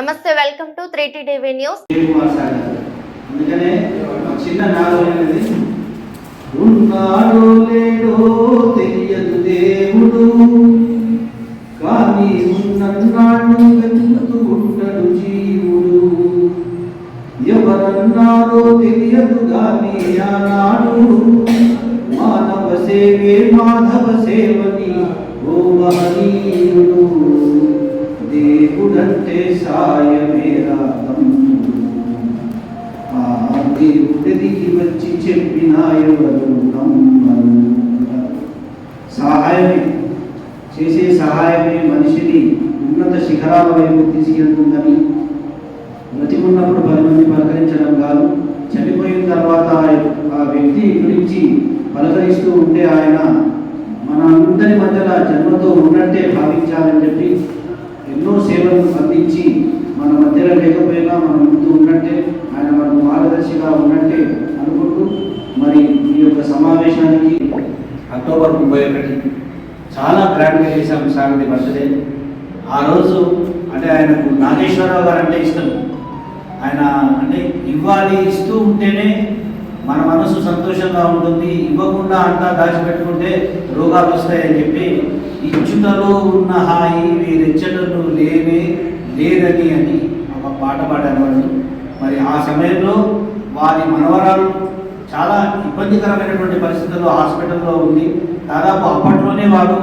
నమస్తే welcome to three TV news. అందుకనే చిన్న ఉన్నాడో లేడో తెలియదు దేవుడు. కానీ ఉన్నన్నాడు వెతుకుతూ ఉంటాడు జీవుడు. ఎవరన్నారో తెలియదు కానీ ఆనాడు మానవ సేవే మాధవ సేవని ఓ మహనీయుడు దేవుడంటే సాయమేరా తమ్ముడు ఆ దేవుడికి వచ్చి చెప్పిన ఎవరు నమ్మరు సహాయమే చేసే సహాయమే మనిషిని ఉన్నత శిఖరాల వైపు తీసుకెళ్తుందని. బ్రతికున్నప్పుడు పది మంది పలకరించడం కాదు. చనిపోయిన తర్వాత ఆ వ్యక్తి గురించి పలకరిస్తూ ఉంటే ఆయన మన అందరి మధ్యలో జన్మతో ఉన్నట్టే భావించాలని చెప్పి ఎన్నో సేవలు అందించి మన మధ్యలో లేకపోయినా మన ముందు ఉన్నట్టే ఆయన మనకు మార్గదర్శిగా ఉన్నట్టే అనుకుంటూ మరి ఈ యొక్క సమావేశానికి అక్టోబర్ ముప్పై ఒకటి చాలా గ్రాండ్గా చేశాం సాగతి బర్త్డే. ఆ రోజు అంటే ఆయనకు నాగేశ్వరరావు గారు అంటే ఇష్టం. ఆయన అంటే ఇవ్వాలి ఇస్తూ ఉంటేనే మన మనసు సంతోషంగా ఉంటుంది. ఇవ్వకుండా అంతా దాచిపెట్టుకుంటే రోగాలు వస్తాయని చెప్పి ఇచ్చుటలో ఉన్న హాయి వీరెచ్చటలు లేనే లేదని అని ఒక పాట పాడేవాళ్ళు మరి ఆ సమయంలో వారి మనవరాలు చాలా ఇబ్బందికరమైనటువంటి పరిస్థితుల్లో హాస్పిటల్లో ఉంది దాదాపు అప్పట్లోనే వారు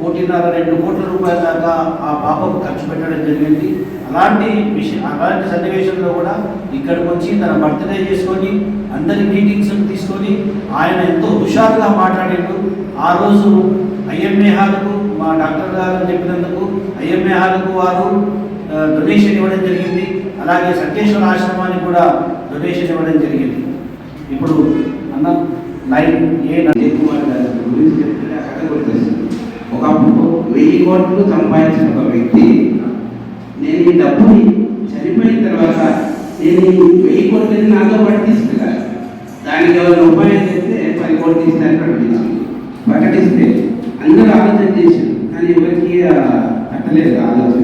కోటిన్నర రెండు కోట్ల రూపాయల దాకా ఆ పాపకు ఖర్చు పెట్టడం జరిగింది. అలాంటి విషయం అలాంటి సన్నివేశంలో కూడా ఇక్కడికి వచ్చి తన బర్త్డే చేసుకొని అందరి మీటింగ్స్ తీసుకొని ఆయన ఎంతో హుషారుగా మాట్లాడాడు. ఆ రోజు ఐఎంఏ హాల్కు మా డాక్టర్ గారు చెప్పినందుకు ఐఎంఏ హాల్కు వారు డొనేషన్ ఇవ్వడం జరిగింది. అలాగే సత్యేశ్వర ఆశ్రమానికి కూడా డొనేషన్ ఇవ్వడం జరిగింది. ఇప్పుడు అన్న లైన్ ఏ కుమార్ గారి గురించి చెప్తే ఆ కథ ఒకప్పుడు వెయ్యి కోట్లు సంపాదించిన ఒక వ్యక్తి నేను ఈ డబ్బుని చనిపోయిన తర్వాత నేను వెయ్యి కోట్లని నాతో పాటు తీసుకెళ్ళాలి. దానికి ఎవరు ఉపాయం చేస్తే పది కోట్లు ఇస్తారని ప్రకటించింది ప్రకటిస్తే అందరూ ఆలోచన చేశారు. కానీ ఎవరికి ఆ, ఆలోచన.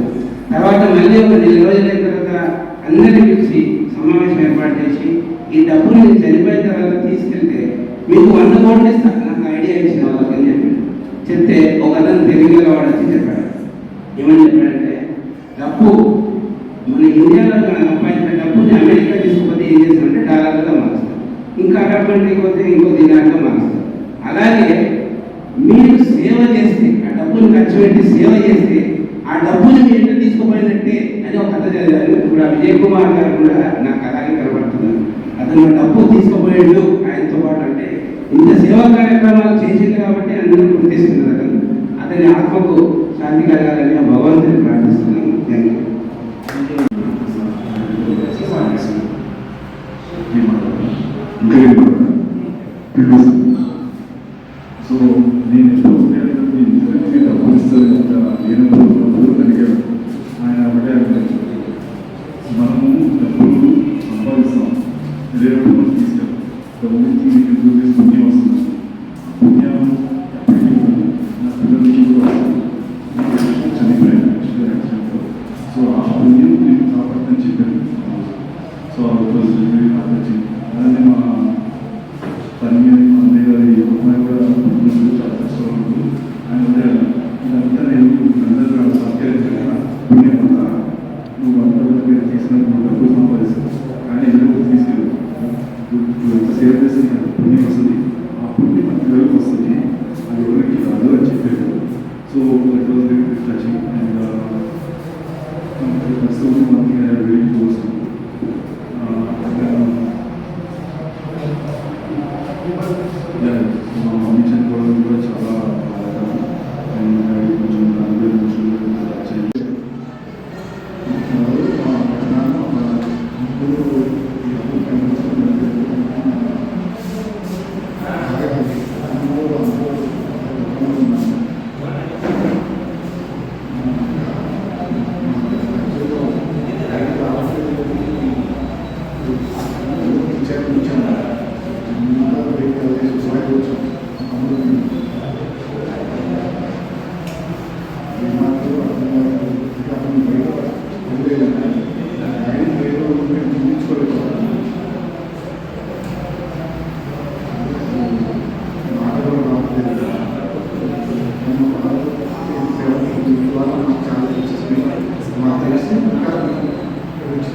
తర్వాత మళ్ళీ ఒక నెల రోజుల తర్వాత అందరిని పిలిచి సమావేశం ఏర్పాటు చేసి ఈ డబ్బులు నేను చనిపోయిన తర్వాత తీసుకెళ్తే మీకు వంద కోట్లు ఇస్తాను నాకు ఐడియా ఇచ్చిన వాళ్ళకి అని చెప్పాడు చెప్తే ఒక అతను తెలుగులో వాడు వచ్చి చెప్పాడు. ఏమని చెప్పాడంటే డబ్బు మన ఇండియాలో మనం సంపాదించిన డబ్బుని అమెరికా తీసుకుపోతే ఏం చేస్తామంటే డాలర్లుగా మారుస్తాం. ఇంకా డబ్బు పోతే ఇంకో దినాలుగా మారుస్తాం. అలాగే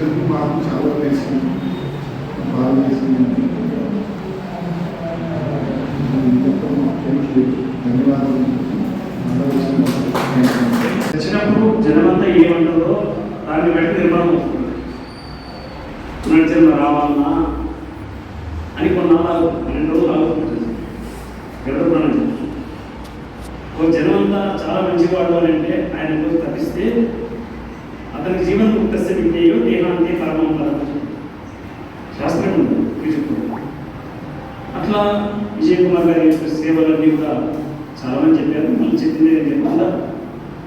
వచ్చినందుకు మాకు చాలా తెలిసింది బాగా తెలిసింది వచ్చినప్పుడు జనమంతా ఏమంటుందో దాన్ని బట్టి నిర్మాణం వస్తుంది. పునర్జన్మ రావాలన్నా అని కొన్నాళ్ళు రెండు రోజులు ఆలోచించారు ఎవరు పునర్జన్మ ఒక జనమంతా చాలా మంచివాడు అని అంటే ఆయన కోసం తప్పిస్తే అతనికి జీవన ముక్తస్య విజ్ఞేయో దేహాంతే పరమం పదం శాస్త్రం ఉంది త్రిశుద్ధం. అట్లా విజయ్ కుమార్ గారి యొక్క సేవలన్నీ కూడా చాలా మంది చెప్పారు మళ్ళీ చెప్పింది ఏం చెప్పాలా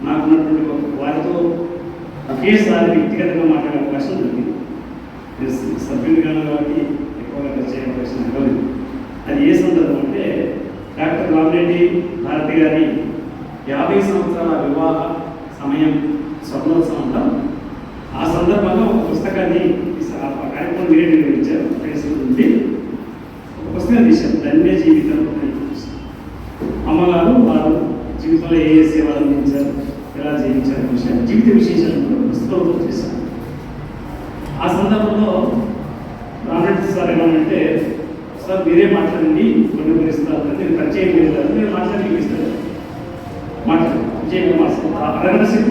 నాకున్నటువంటి ఒక వారితో ఒకేసారి వ్యక్తిగతంగా మాట్లాడే అవకాశం దొరికింది నేను స- సభ్యునిగా కాబట్టి ఎక్కువగా వచ్చే అవకాశం ఇవ్వలేదు అది ఏ సందర్భం అంటే డాక్టర్ రామిరెడ్డి భారతి గారి యాభై సంవత్సరాల వివాహ సమయం స్వర్ణోత్సవంలో ఆ సందర్భంగా ఒక పుస్తకాన్ని ఆ కార్యక్రమం మీరే నిర్వహించారు. ఫేస్బుక్ నుండి ఒక పుస్తకం తీశారు ధన్య జీవితం అని పుస్తకం. అమ్మగారు వారు జీవితంలో ఏ ఏ సేవలు అందించారు? ఎలా జీవించారు? విషయం జీవిత విశేషాలను పుస్తకం పుస్తకంలో చేశారు. ఆ సందర్భంలో రామరెడ్డి సార్ ఏమనంటే సార్ మీరే మాట్లాడండి కొన్ని పరిస్థితులు నేను పరిచయం లేదు నేను మాట్లాడి విజయ్ కుమార్ సార్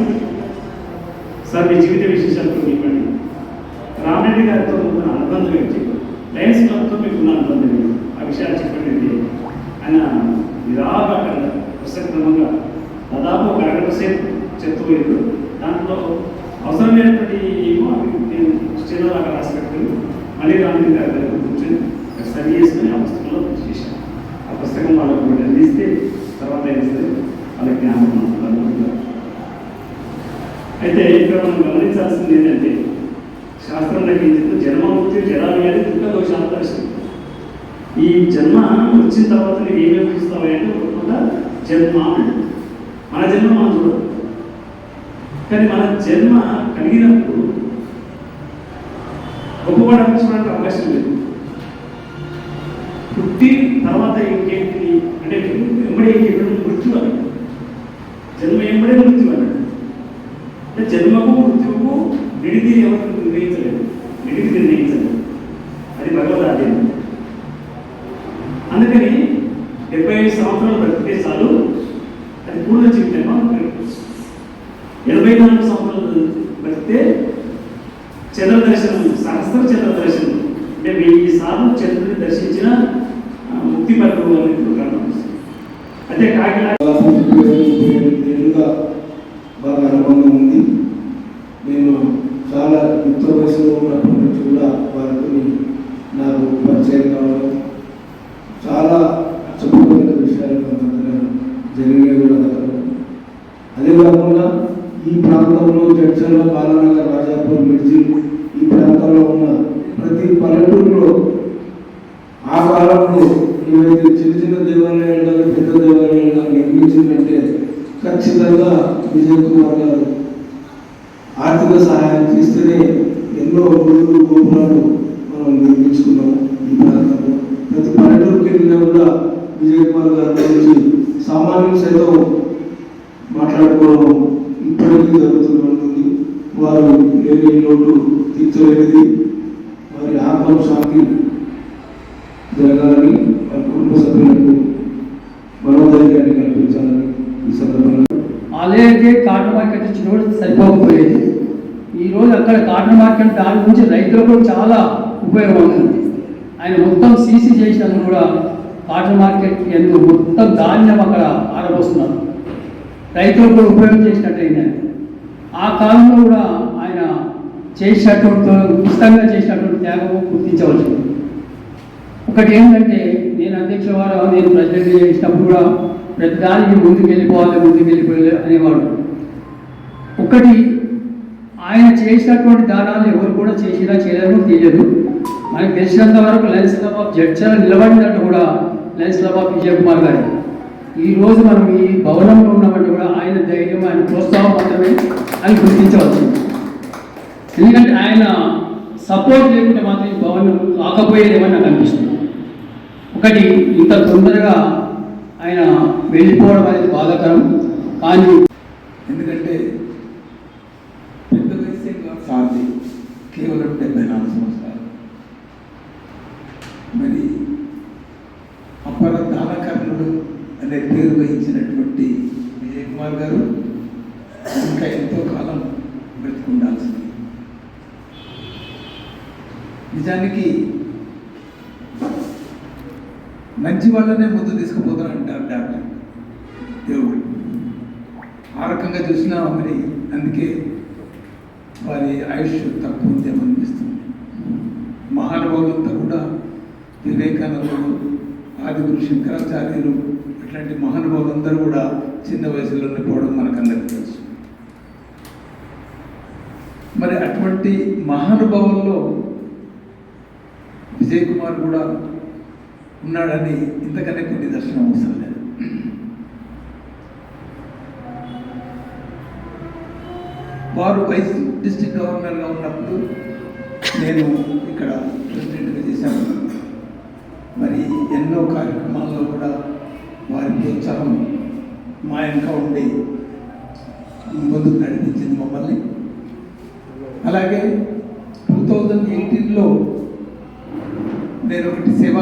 సార్ మీ జీవిత విశేషాలు కొన్ని ఇవ్వండి రామరెడ్డి గారితో ఉన్న అనుబంధం ఏంటి? లయన్స్ క్లబ్తో మీకు ఉన్న అనుబంధం ఏంటి? ఆ విషయాలు చెప్పండి ఆయన నిరాఘాటంగా పుస్తక్రమంగా దాదాపు ఒక అరగంట సేపు చెప్తూ దాంట్లో అవసరమైనటువంటి ఏమో అవి నేను చిన్నలాగా రాసి పెట్టుకుని మళ్ళీ రామరెడ్డి గారి దగ్గర కూర్చొని స్టడీ చేసుకుని ఆ పుస్తకంలో చేశాను ఆ పుస్తకం వాళ్ళకు అందిస్తే తర్వాత ఏం సరే వాళ్ళకి జ్ఞానం ఉంటుంది అయితే ఇక్కడ మనం గమనించాల్సింది ఏంటంటే శాస్త్రం లెక్కించిన జన్మ మృత్యు జరావ్యాధి దుఃఖ దోషాంతరిస్తుంది ఈ జన్మ వచ్చిన తర్వాత నీకు ఏమేమి చూస్తావు అంటే ఒక జన్మ మన జన్మ మనం చూడదు. కానీ మన జన్మ కలిగినప్పుడు గొప్పవాడు అనిపించడానికి అవకాశం లేదు. పుట్టి తర్వాత ఇంకేంటి అంటే ఎంబడే ఇంకెప్పుడు మృత్యు జన్మ ఎంబడే మృత్యు అన్నాడు జన్మకు మృత్యువుకు విడిది ఎవరు నిర్ణయించలేదు. విడిది నిర్ణయించలేదు. అది భగవద్ ఆధ్యం అందుకని డెబ్బై ఐదు సంవత్సరాలు బ్రతికే చాలు అది పూర్ణ జీవితమా ఎనభై నాలుగు సంవత్సరాలు బతికితే చంద్ర దర్శనం సహస్ర చంద్ర దర్శనం అంటే వెయ్యి సార్లు చంద్రుని దర్శించిన ఆ, ముక్తి పలుకు అని ప్రోగ్రామ్ అయితే కాకినాడ ఏళ్ళుగా బాగా అనుబంధం ఉంది నేను చాలా యుక్త వయసులో ఉన్నప్పటి నుంచి కూడా వారితో నాకు పరిచయం కావడం చాలా చెప్పుకోదగ్గ విషయాలు మన మధ్యన జరిగినవి కూడా గతంలో. అదే కాకుండా ఈ ప్రాంతంలో జడ్చర్ల బాలానగర్ రాజాపూర్ మిర్జి ఈ ప్రాంతంలో ఉన్న ప్రతి పల్లెటూరులో ఆ కాలంలో ఏవైతే చిన్న చిన్న దేవాలయాలు కానీ పెద్ద దేవాలయాలు కానీ నిర్మించిందంటే ఖచ్చితంగా విజయ్ కుమార్ గారు ఆర్థిక సహాయం చేస్తేనే ఎన్నో గుడులు గోపురాలు మనం నిర్మించుకున్నాం ఈ ప్రాంతంలో. ప్రతి పల్లెటూరుకి వెళ్ళినా కూడా విజయ్ కుమార్ గారి గురించి సామాన్యం సైతం మాట్లాడుకోవడం ఇప్పటికీ జరుగుతూనే ఉంటుంది. వారు లేని లోటు తీర్చలేనిది. వారి ఆత్మ శాంతి జరగాలని వారి కుటుంబ సభ్యులకు మనోధైర్యాన్ని కల్పించాలని అలాగే కాటన్ మార్కెట్ ఇచ్చిన కూడా సరిపోకపోయేది. ఈరోజు అక్కడ కాటన్ మార్కెట్ దాని గురించి రైతులకు చాలా ఉపయోగం ఉంది ఆయన మొత్తం సీసీ చేసినందుకు కూడా కాటన్ మార్కెట్ ఎందుకు మొత్తం ధాన్యం అక్కడ ఆరబోస్తున్నారు. రైతులకు కూడా ఉపయోగం చేసినట్టయింది ఆ కాలంలో కూడా ఆయన చేసినటువంటి ఉచితంగా చేసినటువంటి త్యాగము గుర్తించవలసింది. ఒకటి ఏంటంటే నేను అధ్యక్ష వారు నేను ప్రెసిడెంట్ చేసినప్పుడు కూడా ప్రతిదానికి దానికి ముందుకెళ్ళిపోవాలి అనేవాడు. ఒకటి ఆయన చేసినటువంటి దానాలు ఎవరు కూడా చేసినా చేయలేమో తెలియదు. మనకు తెలిసినంత వరకు లెన్స్ క్లబ్ ఆఫ్ జడ్చర్ నిలబడినట్టు కూడా lions club of Vijay Kumar garu. ఈ రోజు మనం ఈ భవనంలో ఉన్నామంటే కూడా ఆయన ధైర్యం ఆయన ప్రోత్సాహం మాత్రమే అని గుర్తించవచ్చు. ఎందుకంటే ఆయన సపోర్ట్ లేకుంటే మాత్రం ఈ భవనం కాకపోయేదేమని నాకు అనిపిస్తుంది. ఒకటి ఇంత తొందరగా ఆయన వెళ్ళిపోవడం అనేది బాధాకరం. కానీ ఎందుకంటే పెద్ద వయసే కాదు సార్ది. కేవలం డెబ్బై నాలుగు సంవత్సరాలు. మరి అప్పర దానకర్ణుడు అనే పేరు వహించినటువంటి విజయ్ కుమార్ గారు ఇంకా ఎంతో కాలం బ్రతికుండాల్సింది. నిజానికి మంచి వాళ్ళనే ముందు తీసుకుపోతారు అంటారు డాక్టర్. దేవుడు. ఆ రకంగా చూసినా మరి అందుకే వారి ఆయుష్ తక్కువ ఉందేమో అనిపిస్తుంది. మహానుభావులంతా కూడా వివేకానందుడు ఆదిగురు శంకరాచార్యులు అట్లాంటి మహానుభావులందరూ కూడా చిన్న వయసులోనే పోవడం మనకందరికీ తెలుసు. మరి అటువంటి మహానుభావుల్లో విజయ్ కుమార్ కూడా ఉన్నాడని ఇంతకనే కొన్ని దర్శనం అవసరం లేదు. వారు వైస్ డిస్ట్రిక్ట్ గవర్నర్గా ఉన్నప్పుడు నేను ఇక్కడ ప్రెసిడెంట్గా చేశాను. మరి ఎన్నో కార్యక్రమాల్లో కూడా వారి ప్రోత్సాహం మా వెనక ఉండి ముందుకు నడిపించింది మమ్మల్ని. అలాగే టూ థౌజండ్ ఎయిటీన్లో నేను ఒకటి సేవా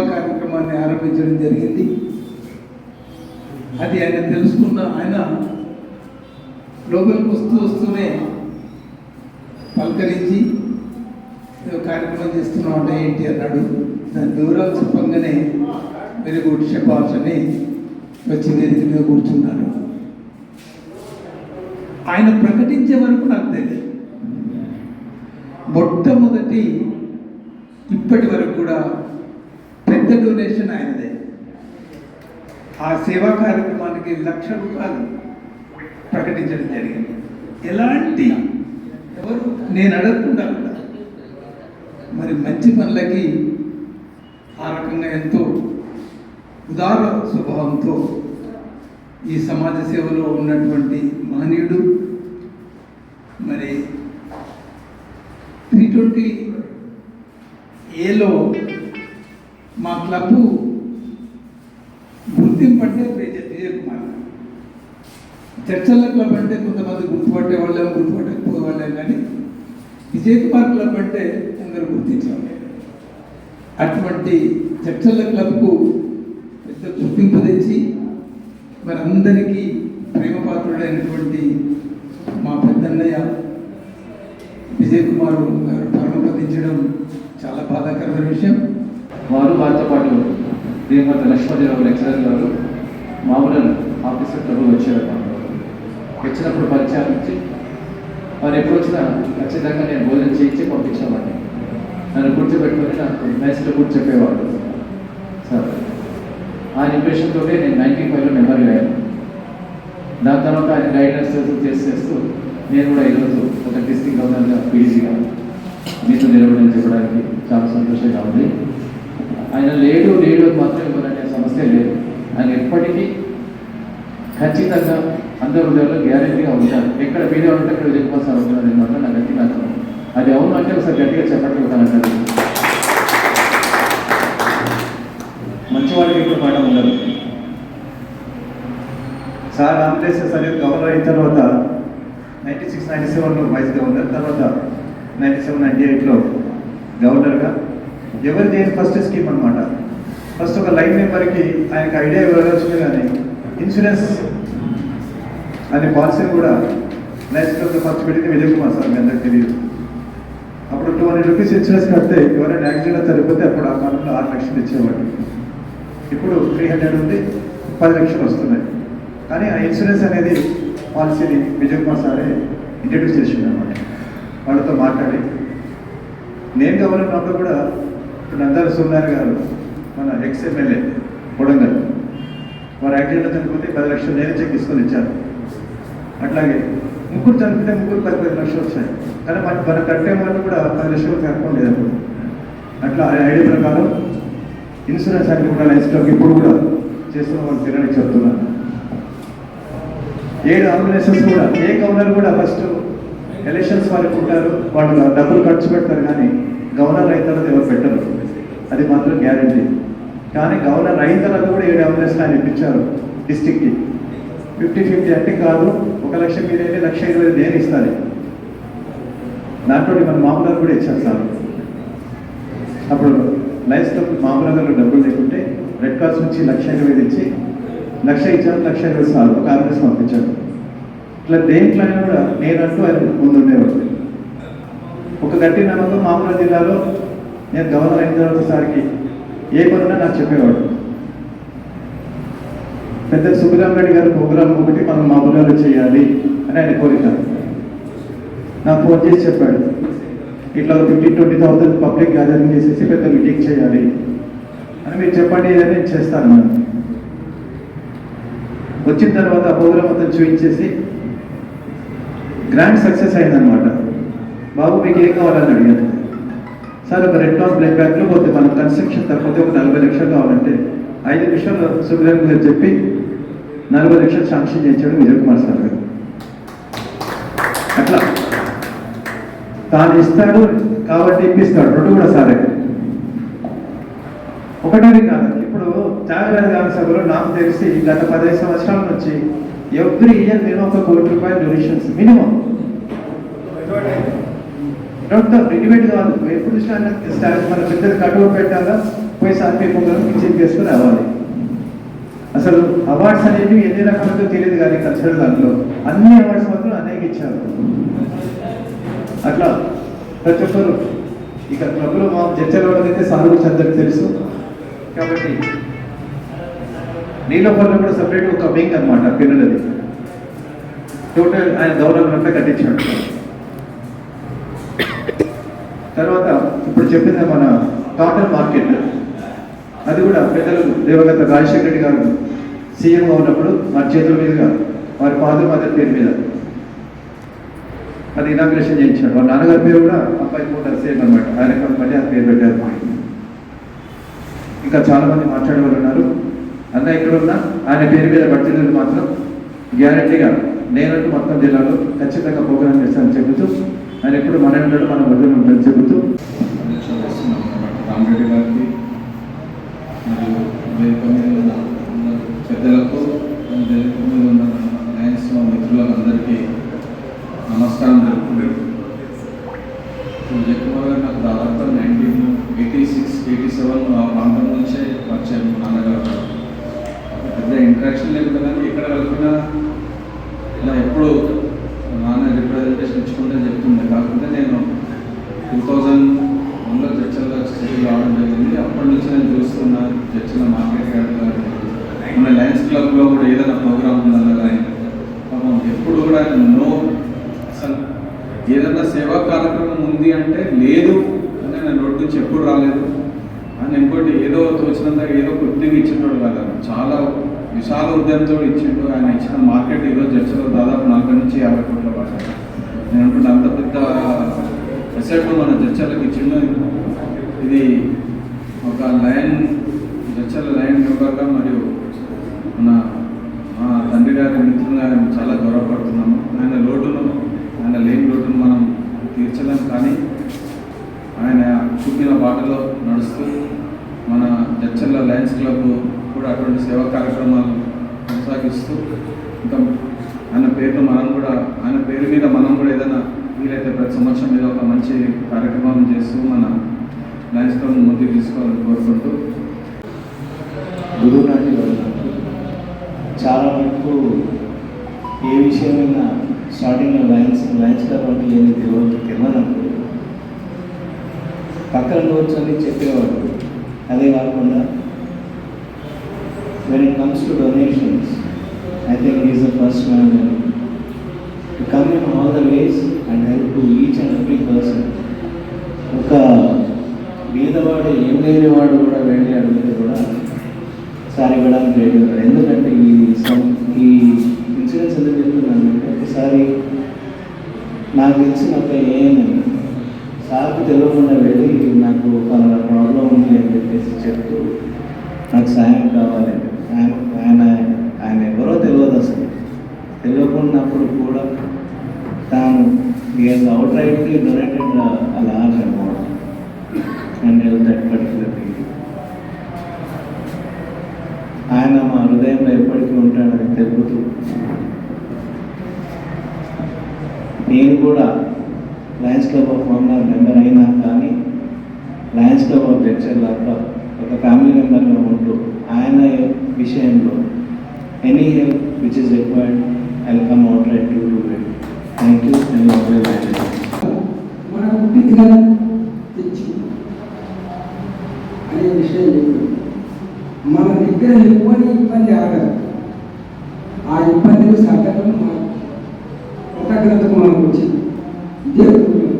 కార్యక్రమాన్ని ఆరంభించడం జరిగింది. అది ఆయన తెలుసుకున్న ఆయన లోపలికి వస్తూ వస్తూనే పలకరించి కార్యక్రమం చేస్తున్నాం అంటే ఏంటి? అన్నాడు. దాని వివరాలు చెప్పంగానే మీరు గుడ్ షెపాల్స్ వచ్చి వేదిక మీద కూర్చున్నాడు. ఆయన ప్రకటించే వరకు నాకు తెలియదు. మొట్టమొదటి ఇప్పటి వరకు కూడా పెద్ద డొనేషన్ ఆయనదే ఆ సేవా కార్యక్రమానికి లక్ష రూపాయలు ప్రకటించడం జరిగింది. ఎలాంటి ఎవరు నేను అడగకుండా కూడా మరి మంచి పనులకి ఆ రకంగా ఎంతో ఉదార స్వభావంతో ఈ సమాజ సేవలో ఉన్నటువంటి మహనీయుడు మరి త్రీ ట్వంటీ ఏలో మా క్లబ్ గుర్తింపు అంటే విజయ్ కుమార్. చర్చల క్లబ్ అంటే కొంతమంది గుర్తుపట్టే వాళ్ళేమో గుర్తుపట్టకపోయే వాళ్ళే కానీ విజయ్ కుమార్ క్లబ్ అంటే అందరూ గుర్తించాలి అటువంటి చర్చల క్లబ్కు పెద్ద గుర్తింపు తెచ్చి మరి అందరికీ ప్రేమపాత్రుడైనటువంటి మా పెద్దన్నయ్య విజయ్ కుమార్ గారు పరమపతి వారు వారితో పాటు దేవత లక్ష్మీదేవి లెక్చరర్ గారు మామూలు ఆఫీసర్ ప్రభు వచ్చారు వచ్చినప్పుడు పరిచయం ఇచ్చి వారు ఎప్పుడు వచ్చినా ఖచ్చితంగా నేను భోజనం చేయించి పంపించేవాడిని. నన్ను కూర్చోబెట్టుకొని నాకు మెస్లో కూర్చోపేవాడు సార్ ఆ ఇంప్రెషన్తో నేను నైన్టీ ఫైవ్లో నెంబర్ అయ్యాను దాని తర్వాత ఆయన గైడెన్స్ చేసి చేస్తూ నేను కూడా ఈరోజు ఒక డిస్ట్రిక్ట్ గవర్నర్గా పీజీగా మీతో నిలబడి చెప్పడానికి చాలా సంతోషంగా ఉంది. ఆయన లేడు లేడు మాత్రం ఇవ్వాలనే సమస్య లేదు. ఆయన ఎప్పటికీ ఖచ్చితంగా అందరి హృదయాల్లో గ్యారెంటీగా ఉంటారు. ఎక్కడ వీడియో ఉంటే అక్కడ విజయ్ కుమార్ సార్ ఉంటారు అని మాత్రం నాకు గట్టి నాకు అది అవును అంటే ఒకసారి గట్టిగా చెప్పగలుగుతానంటారు. మంచివాడికి ఇప్పుడు మాట ఉండదు. సార్ ఆంధ్రప్రదేశ్ సరే గవర్నర్ అయిన తర్వాత నైంటీ సిక్స్ నైంటీ సెవెన్లో వైస్ గవర్నర్ తర్వాత నైంటీ సెవెన్ నైంటీ ఎయిట్లో గవర్నర్గా ఎవరు చేయని ఫస్ట్ స్కీమ్ అనమాట ఫస్ట్ ఒక లైన్ మెంబర్కి ఆయనకు ఐడియా ఇవ్వవచ్చు కానీ ఇన్సూరెన్స్ అనే పాలసీని కూడా లైఫ్ క్లబ్లో ఫస్ట్ పెట్టింది విజయ్ కుమార్ సార్ మీ అందరికి తెలియదు. అప్పుడు టూ హండ్రెడ్ రూపీస్ ఇన్సూరెన్స్ కడితే ఎవరైనా యాక్సిడెంట్ చనిపోతే అప్పుడు ఆ కాలంలో ఆరు లక్షలు ఇచ్చేవాడు ఇప్పుడు త్రీ హండ్రెడ్ ఉంది పది లక్షలు వస్తున్నాయి. కానీ ఆ ఇన్సూరెన్స్ అనేది పాలసీని విజయ్ కుమార్ సారే ఇంట్రడ్యూస్ చేసింది అనమాట వాళ్ళతో మాట్లాడి నేను గవర్నర్ కూడా ఇప్పుడు నందాల సూర్యనారాయణ గారు మన ఎక్స్ ఎమ్మెల్యే కొడంగల్ వారు యాక్సిడెంట్ చనిపోతే పది లక్షలు నేను చెక్ తీసుకొని ఇచ్చారు అట్లాగే ముగ్గురు చనిపోతే ముగ్గురు పది పది లక్షలు వచ్చాయి. కానీ మన మన కట్టే వాళ్ళు కూడా పది లక్షలు కట్టడం లేదు. అప్పుడు అట్లా ఐడి ప్రకారం ఇన్సూరెన్స్ అని కూడా లైన్స్టాక్ ఇప్పుడు కూడా చేస్తున్న వాళ్ళు తిరగని చెప్తున్నాను ఏడు అంబులెన్సెస్ కూడా ఏ గవర్నర్ కూడా ఫస్ట్ ఎలక్షన్స్ వాళ్ళు ఉంటారు. వాళ్ళు డబ్బులు ఖర్చు పెడతారు కానీ గవర్నర్ అయిన ఎవరు పెట్టరు. అది మాత్రం గ్యారంటీ. కానీ గవర్నర్ రైతులకు కూడా ఏడు అంబులెన్స్ ఆయన ఇప్పించారు డిస్టిక్కి. ఫిఫ్టీ ఫిఫ్టీ అంటే కాదు ఒక లక్ష మీరైతే లక్ష ఇరవై నేను ఇస్తాను. దాంట్లో మన మామూలు కూడా ఇచ్చారు సార్. అప్పుడు లైఫ్ స్టాప్ మామూలుగా డబ్బులు లేకుంటే రెడ్ క్రాస్ నుంచి లక్ష ఇరవై ఇచ్చి లక్ష ఇచ్చారు లక్ష ఇరవై సార్ ఒక అంబులెన్స్ పంపించారు. ఇట్లా దేంట్లో అయినా కూడా నేనంటూ ఆయన ముందుండేవాడు. ఒక గట్టి నమ్మకం మామూలు జిల్లాలో నేను గవర్నర్ అయిన తర్వాత సార్కి ఏ పనున్నా నాకు చెప్పేవాడు. పెద్ద సుబ్బరామరెడ్డి గారు ప్రోగ్రాం ఒకటి మనం మా మామూలుగా చేయాలి అని ఆయన కోరిక నాకు ఫోన్ చేసి చెప్పాడు. ఇట్లా fifteen twenty thousand public gathering చేసేసి పెద్ద మీటింగ్ చేయాలి అని మీరు చెప్పండి ఏదైనా నేను చేస్తాను నేను వచ్చిన తర్వాత ప్రోగ్రామ్ అంతా చూపించేసి గ్రాండ్ సక్సెస్ అయిందనమాట బాబు మీకు ఏం కావాలని అడిగాను సార్ ఒక రెడ్ క్రాస్ బ్లాక్ బ్యాంక్లో పోతే మన కన్స్ట్రక్షన్ తర్వాత ఒక నలభై లక్షలు కావాలంటే ఐదు నిమిషాలు సుబ్రహ్మ గారు చెప్పి నలభై లక్షలు శాంక్షన్ చేయించాడు విజయ్ కుమార్ సార్ గారు. అట్లా. తాను ఇస్తాడు కాబట్టి ఇప్పిస్తాడు రెండు కూడా సారే ఒకటేది కాదు. ఇప్పుడు త్యాగరాజ గారి సభలో నాకు తెలిసి గత పదిహేను సంవత్సరాల నుంచి ఎవ్రీ ఇయర్ నేను ఒక కోటి రూపాయల డొనేషన్స్ మినిమం. రెడీమేడ్ కాదు. ఎప్పుడు స్టాండ్ మన పెద్దలు కటువ పెట్టాలా? పోయి సార్పీ ప్రోగ్రామ్ చేసుకుని రావాలి. అసలు అవార్డ్స్ అనేవి ఎన్ని రకాలతో తెలియదు కానీ కల్చరల్ దాంట్లో. అన్ని అవార్డ్స్ మాత్రం అనేక ఇచ్చారు. అట్లా ప్రతి ఒక్కరు ఇక క్లబ్లో మా చర్చలో అయితే సాగు గురించి తెలుసు. కాబట్టి నీలోపల్లో కూడా సపరేట్ ఒక వింగ్ అనమాట పిల్లలది. టోటల్ ఆయన గౌరవం అంతా కట్టించాడు. తర్వాత ఇప్పుడు చెప్పింది మన కాటన్ మార్కెట్ అది కూడా పెద్దలు దేవగత రాజశేఖర రెడ్డి గారు సీఎంగా ఉన్నప్పుడు మా చేతుల మీదుగా వారి ఫాదర్ మదర్ పేరు మీద. అది ఇనాగ్రేషన్ చేయించాడు వాళ్ళ నాన్నగారి పేరు కూడా అబ్బాయి కూడా సేమ్ అనమాట ఆయన మళ్ళీ ఆ పేరు పెట్టారు. ఇంకా చాలా మంది ఉన్నారు. అన్న ఇక్కడ ఉన్న ఆయన పేరు మీద పట్టినది మాత్రం గ్యారంటీగా నేనంటూ మొత్తం జిల్లాలో ఖచ్చితంగా ప్రోగ్రామ్ చేస్తానని చెబుతూ ఆయన ఎప్పుడు మన ఇంట్లో మన మధ్యలో ఉంటుందని చెబుతూ అధ్యక్షత వస్తున్నాం. రామరెడ్డి గారికి మరియు వేదిక మీద ఉన్న ఉన్న పెద్దలకు వేదిక మీద ఉన్న లయన్స్ మిత్రులకు అందరికీ నమస్కారం జరుపుకుంటారు విజయ్ కుమార్ గారు నాకు దాదాపు nineteen eighty six eighty seven ఆ ప్రాంతం నుంచే పరిచయం నాన్నగారు పెద్ద ఇంట్రాక్షన్ లేకుండా కానీ ఎక్కడ కలిపినా ఇలా ఎప్పుడు నాన్న రిప్రజెంటేషన్ ఇచ్చుకుంటే చెప్తుండే కాకపోతే నేను టూ థౌజండ్ వన్లో చర్చల్లో స్టేజ్ రావడం జరిగింది అప్పటి నుంచి నేను చూస్తున్నా చర్చల మార్కెట్ యార్డ్ కానీ మన లయన్స్ క్లబ్లో కూడా ఏదైనా ప్రోగ్రామ్ ఉందన్నా కానీ పాపం ఎప్పుడు కూడా నో అసలు ఏదైనా సేవా కార్యక్రమం ఉంది అంటే లేదు అని నేను నోటి నుంచి ఎప్పుడు రాలేదు. అని ఇంకోటి ఏదో తోచినంత ఏదో కొద్దిగా ఇచ్చినోడు కదా చాలా విశాల ఉద్యమంతో ఇచ్చిండు ఆయన ఇచ్చిన మార్కెట్ ఈరోజు చర్చలో దాదాపు నలభై నుంచి యాభై కోట్ల పడ్డాయి నేను అంత పెద్ద ఎసెట్ మన చర్చలకు ఇచ్చిండు ఇది ఒక లయన్ చర్చల లయన్ మెంబర్గా మరియు మన మా తండ్రి గారి మిత్రులు మేము చాలా గౌరవపడుతున్నాము. ఆయన లోటును ఆయన లేని లోటును మనం తీర్చలేం కానీ ఆయన చూపిన బాటలో నడుస్తూ మన చర్చల లయన్స్ క్లబ్ కూడా అటువంటి సేవా కార్యక్రమాలు కొనసాగిస్తూ ఇంకా ఆయన పేరును మనం కూడా ఆయన పేరు మీద మనం కూడా ఏదైనా వీలైతే ప్రతి సంవత్సరం మీద ఒక మంచి కార్యక్రమం చేస్తూ మన లయన్స్ క్లబ్ ముందుకు తీసుకోవాలని కోరుకుంటూ గురువు నాటి చాలా వరకు ఏ విషయమైనా స్టార్టింగ్లో లైన్స్ లైన్స్ కాబట్టి ఏది తెలియదు తెలియనప్పుడు పక్కన కూర్చొని చెప్పేవాడు. అదే కాకుండా when it comes to donations I think is the first man to come in all the ways and help to each and every person ఒక బీదవాడు ఏం లేనివాడు కూడా వెళ్ళి అడిగితే కూడా సార్ ఇవ్వడానికి రెడీ ఎందుకంటే ఈ సం- ఈ ఇన్సూరెన్స్ ఎందుకు చెప్తున్నానంటే ఒకసారి నాకు తెలిసిన ఒక ఏఎన్ఎం సార్కు తెలియకుండా వెళ్ళి నాకు పలానా ప్రాబ్లం ఉంది అని చెప్పేసి చెప్తూ నాకు సాయం కావాలి. ఆయన ఆయన ఆయన ఎవరో తెలియదు అసలు. తెలియకున్నప్పుడు కూడా తాను ఈజ్ అవుట్ రైట్లీ డొనేటెడ్ అలా అనుకోవడం అమౌంట్ అండ్ దట్ పర్టికులర్ ఆయన మా హృదయంలో ఎప్పటికీ ఉంటాడని తెలుపుతూ నేను కూడా lions club of honour member అయినా కానీ లయన్స్ క్లబ్ ఆఫ్ లెక్చర్లలో ఒక ఫ్యామిలీ మెంబర్గా ఉంటూ ఆయన విషయంలో any help which is required I come out right to do it thank you and మన అనే విషయం చెప్పాడు మన దగ్గర ఇవ్వని ఇబ్బంది ఆగదు. ఆ ఇబ్బందులు సగటం మన కృతజ్ఞతకు మనకు వచ్చింది ఇదే పుణ్యం.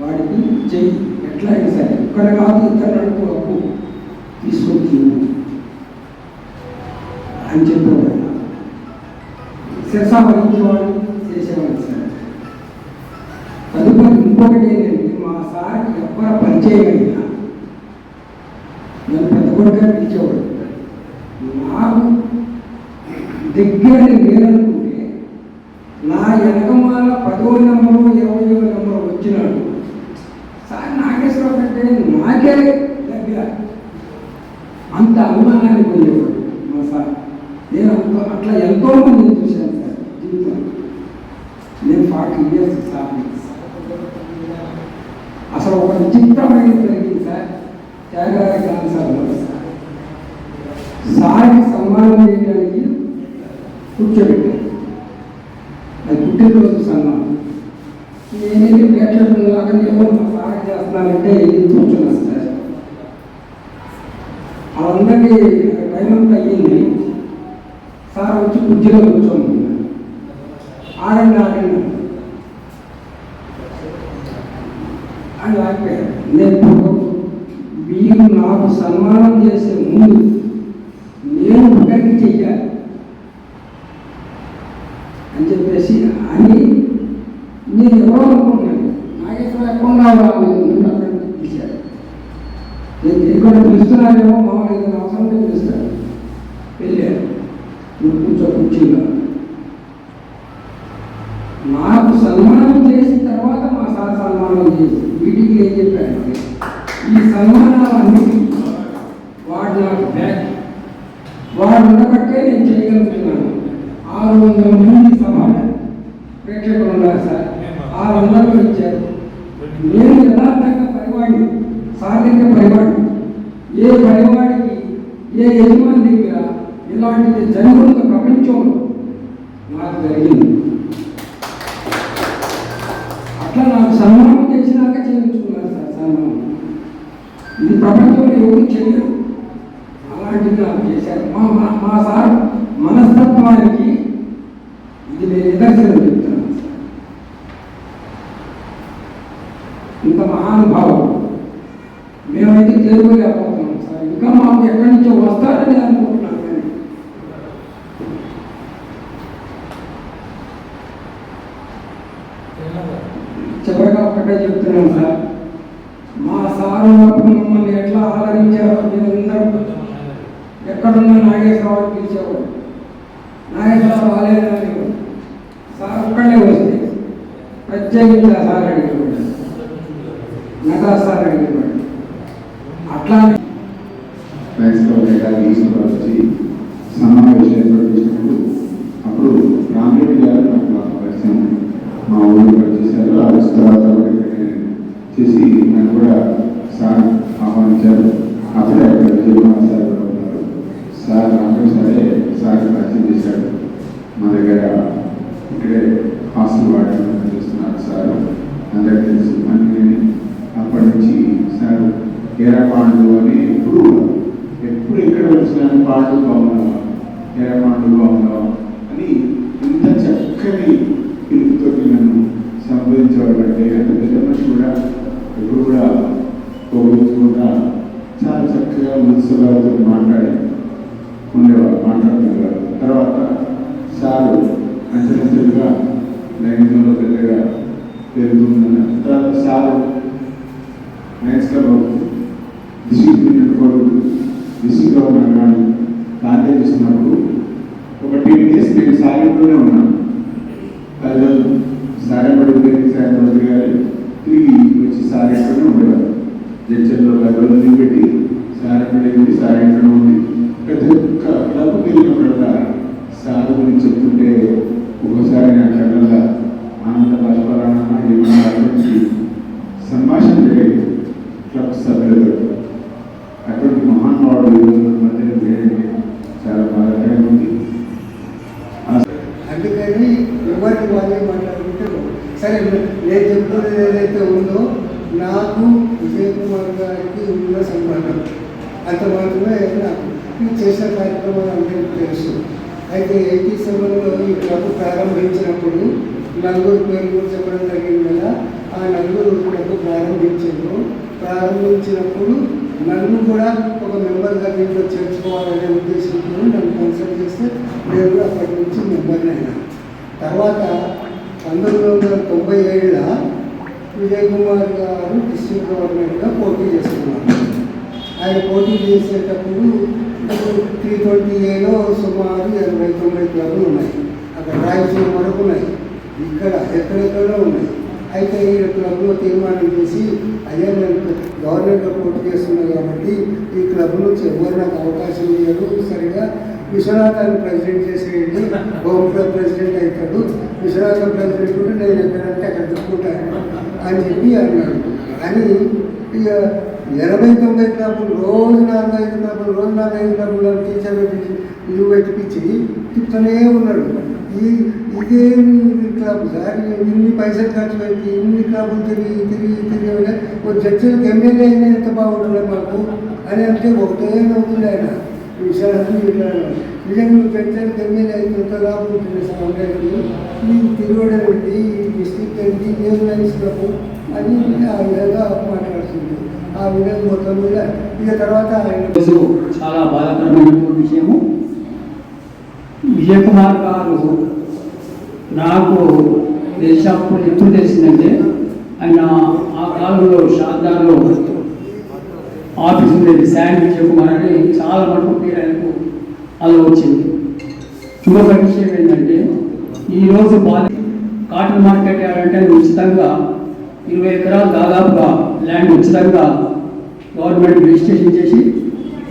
వాడికి చెయ్యి ఎట్లయినా సరే ఇక్కడ కాదు అప్పు తీసుకొచ్చి అని చెప్పేవాడు శిరసా వహించేవాడు చేసేవాడు. సరే తదుపరి ఇంకొకటి ఏంటంటే మా సార్కి ఎవరు పరిచయం అయినా నన్ను పెద్ద కొడుగా పిలిచేవాడు. నాకు దగ్గర నేను నా వెనకమాల పదో నెంబరు ఇరవయో నెంబరు వచ్చినాడు సార్ నాగేశ్వరరావు కంటే నాకే దగ్గర అంత అనుమానాన్ని పొందేవాడు మా సార్ నేను అంత అట్లా ఎంతో మందిని చూశాను సార్ జీవితంలో నేను ఫార్టీ ఇయర్స్ సార్ అసలు ఒక విచిత్రమైన జరిగింది సార్ త్యాగరాజ కాన్సర్లో సార్కి సన్మానం చేయడానికి కూర్చోబెట్టారు అది పుట్టినరోజు సన్మానం నేనేది ప్రేక్షకులు లాగా ఏమో సహాయం సార్ చేస్తున్నానంటే ఇది కూర్చున్నాను సార్? వాళ్ళందరికీ టైం అంతా అయ్యింది. సార్ వచ్చి కుర్చీలో కూర్చోండి. ఆడండి ఆడండి అని ఆగిపోయారు. నేను మీరు నాకు సన్మానం చేసే ముందు నేను ఒకరికి చెయ్యాలి అని చెప్పేసి అని నేను ఎవరో అనుకుంటున్నాను నాగేశ్వర ఎక్కడ తీశారు నేను ఇక్కడ పిలుస్తున్నారేమో మామూలు ఏదైనా అవసరం పిలుస్తారు. పిలుస్తాను వెళ్ళారు నువ్వు కూర్చో కూర్చున్నా నాకు సన్మానం చేసిన తర్వాత మా సార్ సన్మానం చేసి వీటికి ఏం చెప్పాడంటే ఈ సన్మానాలన్నిటి వాడు నాకు బ్యాక్. వాడు ఉండబట్టే నేను చేయగలుగుతున్నాను. ఆరు వందల మంది సభ ప్రేక్షకులు ఉన్నారు సార్. ఆరు వందలు ఇచ్చారు నేను యథార్థంగా పరివాడి సాధించే పరివాడిని ఏ పనివాడికి ఏ యజమాని దగ్గర ఇలాంటిది జరుగుతున్న ప్రపంచంలో నాకు జరిగింది. అట్లా నాకు సన్మానం చేసినాక చేయించుకున్నారు సార్ సన్మానం. ఇది ప్రపంచంలో ఎవరు చేయరు. అలాంటిది నాకు చేశారు. మా మా- మా సార్ మనస్తత్వానికి ఇది నేను నిదర్శనం చెప్తున్నాను సార్. ఇంత మహానుభావం మేమైతే తెలుగులేకపోతున్నాం ఇంకా ఎక్కడి నుంచో వస్తారని అనుకుంటున్నాను నేను. చివరిగా ఒక్కటే చెప్తున్నాను సార్. మా సార్ ఉన్నప్పుడు మమ్మల్ని ఎట్లా ఆదరించారో మీరందరూ ఎక్కడున్న నాగేశ్వరరావు పిలిచేవాడు నాగేశ్వరరావు బాగాలేదని సార్ ఒక్కడే వస్తే ప్రత్యేకించి ఆ సార్ అడిగేవాడు నటా సార్ అడిగేవాడు అట్లానే క్రైస్తవ గారి వచ్చి వచ్చినా పాండు బాగున్నావా ఏరా అని ఇంత చక్కని పిలుపుతో నన్ను సంబోధించేవాడంటే అంత పెద్ద మనిషి కూడా ఎప్పుడు కూడా పోగొట్టుకుండా చాలా చక్కగా మున్సిపాలతో మాట్లాడి ఉండేవారు మాట్లాడుతున్నారు తర్వాత సారు అంచెలుగా లైంగికంలో పెద్దగా పెరుగుతుందన్న తర్వాత సారు నేర్చుకో డిసిప్లిన్ కొరకు డిస్ట్రిక్ట్ గవర్నర్ గారు కాంటాక్ట్ చేస్తున్నప్పుడు ఒక టెన్ డేస్ నేను సాయంత్రంలోనే ఉన్నాను కళ్ళు సాయంపడి ఉండేది సాయంత్రం గారు తిరిగి వచ్చి సాయంత్రమే ఉండేవారు జడ్చర్లో కళ్ళు నిలబెట్టి లీవ్ పెట్టి సాయంత్రం ఉంది. ప్రతి ఒక్క క్లబ్కి వెళ్ళినప్పుడల్లా సార్ గురించి చెప్తుంటే ఒక్కోసారి నా కళ్ళల్లా ఆనంద బాష్పాలు సంభాషణ జరిగేది. క్లబ్ సభ్యులతో అటువంటి మహానుభావుడు ఈరోజు మన మధ్యన లేదని చాలా బాధాకరంగా ఉంది ఆ అందుకని ఎవరికి వాళ్ళే మాట్లాడుకుంటారు సరే నేను చెప్తున్నది ఏదైతే ఉందో నాకు విజయ్ కుమార్ గారికి ఉన్న సంబంధం అంత మాత్రమే నాకు ఈ చేసిన కార్యక్రమాలు అందరికీ తెలుసు అయితే ఎయిటీ సెవెన్లో ఈ క్లబ్ ప్రారంభించినప్పుడు నలుగురు పేరు కూడా చెప్పడం జరిగింది కదా ఆ నలుగురు క్లబ్ ప్రారంభించారు ప్రారంభించినప్పుడు నన్ను కూడా ఒక మెంబర్గా దీంట్లో చేర్చుకోవాలనే ఉద్దేశంతో నన్ను కన్సల్ట్ చేస్తే నేను కూడా అప్పటి నుంచి మెంబర్ని అయినా. తర్వాత పంతొమ్మిది వందల తొంభై ఏడులో విజయ్ కుమార్ గారు డిస్ట్రిక్ట్ గవర్నమెంట్గా పోటీ చేస్తున్నారు. ఆయన పోటీ చేసేటప్పుడు త్రీ ట్వంటీ ఏలో సుమారు ఇరవై తొమ్మిది క్లబ్లు ఉన్నాయి. అక్కడ రాయలసీమ వరకు ఉన్నాయి. ఇక్కడ ఎక్కడెక్కడో ఉన్నాయి. అయితే ఈ క్లబ్లో తీర్మానం చేసి అయ్యా నేను గవర్నమెంట్లో పోటీ చేస్తున్నాను కాబట్టి ఈ క్లబ్ నుంచి ఎవరు నాకు అవకాశం ఇవ్వరు సరిగా విశ్వనాథాన్ని ప్రెసిడెంట్ చేసేయండి. హోమ్ క్లబ్ ప్రెసిడెంట్ అవుతాడు. విశ్వనాథం ప్రెసిడెంట్ కూడా నేను ఎక్కడంటే అక్కడ తిప్పుకుంటాను అని చెప్పి అన్నాడు. అని ఇక ఇరవై తొమ్మిది క్లబ్లు రోజు నాలుగు ఐదు క్లబ్లు రోజు నాలుగు ఐదు క్లబ్లు టీచర్ ఇల్లు పెట్టిపించి తిప్పుతూనే ఉన్నాడు. ఈ ఇదేమి క్లబ్ సార్ ఇన్ని పైసలు ఖర్చు పెట్టి ఇన్ని క్లబ్లు తిరిగి తిరిగి తిరిగి ఒక జడ్జిలకు ఎమ్మెల్యే అయినా ఎంత బాగుంటుందో మాకు అని అంటే ఒకటే నవ్వుతుంది ఆయన. ఈ విషయాలన్నీ చెప్పాను నిజంగా నువ్వు జడ్జిలకు ఎమ్మెల్యే అయితే ఎంత లాభం ఉంటుంది సార్ అందరికీ ఈ తిరుగుడు ఏంటి ఈ డిస్ట్రిక్ట్ ఏంటి ఏం లైన్స్ క్లబ్ అని ఆ విధంగా మాట్లాడుతుంది ఆ విధంగా మొత్తం మీద ఇక తర్వాత ఆయన చాలా బాధాకరమైనటువంటి విషయము. విజయ్ కుమార్ గారు నాకు దేశాపుడు ఎప్పుడు తెలిసిందంటే ఆయన ఆ కాలంలో షాద్దార్లో ఆఫీస్ ఉండేది శాండ్ విజయ్ కుమార్ అని చాలా మటుకు పేరు ఆయనకు అలా వచ్చింది. ఇంకొక విషయం ఏంటంటే ఈరోజు బాధ కాటన్ మార్కెట్ అంటే ఉచితంగా ఇరవై ఎకరాలు దాదాపుగా ల్యాండ్ ఉచితంగా గవర్నమెంట్ రిజిస్ట్రేషన్ చేసి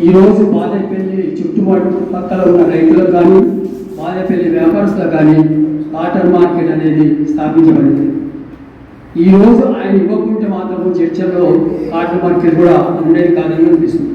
ఈరోజు బాదేపల్లి చుట్టుపక్కల ఉన్న రైతులకు కానీ బాదేపల్లి వ్యాపారస్తులకు కానీ కాటన్ మార్కెట్ అనేది స్థాపించబడింది. ఈరోజు ఆయన ఇవ్వకుంటే మాత్రం చర్చల్లో కాటన్ మార్కెట్ కూడా ఉండేది కాదని అనిపిస్తుంది.